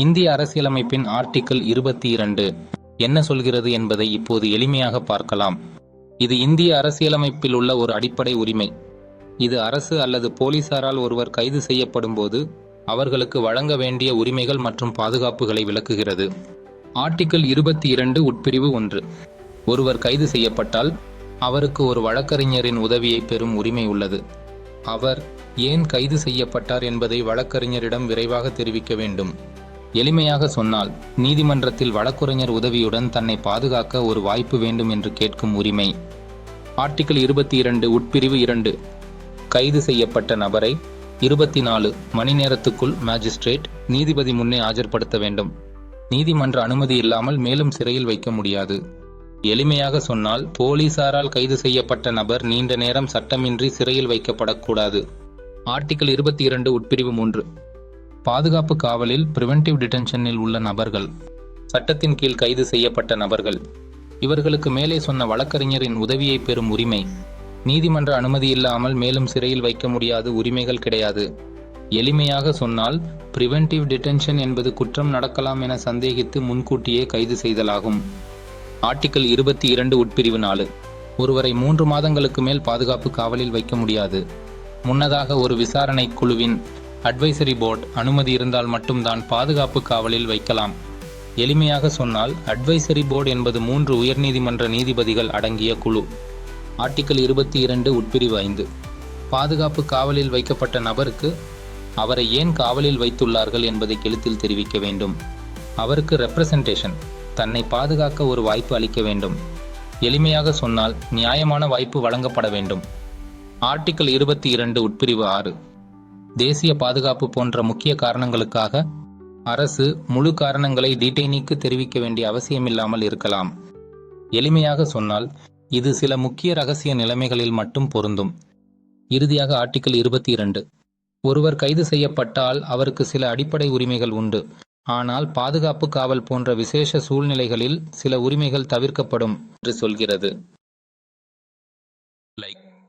இந்திய அரசியலமைப்பின் ஆர்டிக்கிள் இருபத்தி இரண்டு. என்ன சொல்கிறது என்பதை இப்போது எளிமையாக பார்க்கலாம். இது இந்திய அரசியலமைப்பில் உள்ள ஒரு அடிப்படை உரிமை. இது அரசு அல்லது போலீசாரால் ஒருவர் கைது செய்யப்படும் போது அவர்களுக்கு வழங்க வேண்டிய உரிமைகள் மற்றும் பாதுகாப்புகளை விளக்குகிறது. ஆர்டிக்கிள் இருபத்தி இரண்டு உட்பிரிவு ஒன்று. ஒருவர் கைது செய்யப்பட்டால் அவருக்கு ஒரு வழக்கறிஞரின் உதவியை பெறும் உரிமை உள்ளது. அவர் ஏன் கைது செய்யப்பட்டார் என்பதை வழக்கறிஞரிடம் விரைவாக தெரிவிக்க வேண்டும். எளிமையாக சொன்னால் நீதிமன்றத்தில் வழக்குரைஞர் உதவியுடன் தன்னை பாதுகாக்க ஒரு வாய்ப்பு வேண்டும் என்று கேட்கும் உரிமை. ஆர்டிகிள் இருபத்தி இரண்டு உட்பிரிவு இரண்டு. கைது செய்யப்பட்ட நபரை இருபத்தி நாலு மணி நேரத்துக்குள் மேஜிஸ்ட்ரேட் நீதிபதி முன்னே ஆஜர்படுத்த வேண்டும். நீதிமன்ற அனுமதி இல்லாமல் மேலும் சிறையில் வைக்க முடியாது. எளிமையாக சொன்னால் போலீசாரால் கைது செய்யப்பட்ட நபர் நீண்ட நேரம் சட்டமின்றி சிறையில் வைக்கப்படக்கூடாது. ஆர்டிகிள் இருபத்தி இரண்டு உட்பிரிவு மூன்று. பாதுகாப்பு காவலில் பிரிவென்டிவ் டிடென்ஷனில் உள்ள நபர்கள். சட்டத்தின் கீழ் கைது செய்யப்பட்ட நபர்கள். இவர்களுக்கு மேலே சொன்ன வழக்கறிஞரின் உதவியை பெறும் உரிமை. நீதிமன்ற அனுமதி இல்லாமல் மேலும் சிறையில் வைக்க முடியாத உரிமைகள் கிடையாது. எளிமையாக சொன்னால் பிரிவென்டிவ் டிடென்ஷன் என்பது குற்றம் நடக்கலாம் என சந்தேகித்து முன்கூட்டியே கைது செய்தலாகும். ஆர்டிக்கல் இருபத்தி இரண்டு உட்பிரிவு நாலு. ஒருவரை மூன்று மாதங்களுக்கு மேல் பாதுகாப்பு காவலில் வைக்க முடியாது. முன்னதாக ஒரு விசாரணை குழுவின் அட்வைசரி போர்டு அனுமதி இருந்தால் மட்டும்தான் பாதுகாப்பு காவலில் வைக்கலாம். எளிமையாக சொன்னால் அட்வைசரி போர்டு என்பது மூன்று உயர்நீதிமன்ற நீதிபதிகள் அடங்கிய குழு. ஆர்டிக்கல் இருபத்தி இரண்டு உட்பிரிவு ஐந்து. பாதுகாப்பு காவலில் வைக்கப்பட்ட நபருக்கு அவரை ஏன் காவலில் வைத்துள்ளார்கள் என்பதை கெழுத்தில் தெரிவிக்க வேண்டும். அவருக்கு ரெப்ரசன்டேஷன் தன்னை பாதுகாக்க ஒரு வாய்ப்பு அளிக்க வேண்டும். எளிமையாக சொன்னால் நியாயமான வாய்ப்பு வழங்கப்பட வேண்டும். ஆர்டிக்கல் இருபத்தி இரண்டு உட்பிரிவு ஆறு. தேசிய பாதுகாப்பு போன்ற முக்கிய காரணங்களுக்காக அரசு முழு காரணங்களை டீடைனிக்கு தெரிவிக்க வேண்டிய அவசியமில்லாமல் இருக்கலாம். எளிமையாக சொன்னால் இது சில முக்கிய ரகசிய நிலைமைகளில் மட்டும் பொருந்தும். இறுதியாக ஆர்டிக்கிள் இருபத்தி இரண்டு. ஒருவர் கைது செய்யப்பட்டால் அவருக்கு சில அடிப்படை உரிமைகள் உண்டு. ஆனால் பாதுகாப்பு காவல் போன்ற விசேஷ சூழ்நிலைகளில் சில உரிமைகள் தவிர்க்கப்படும் என்று சொல்கிறது. Like.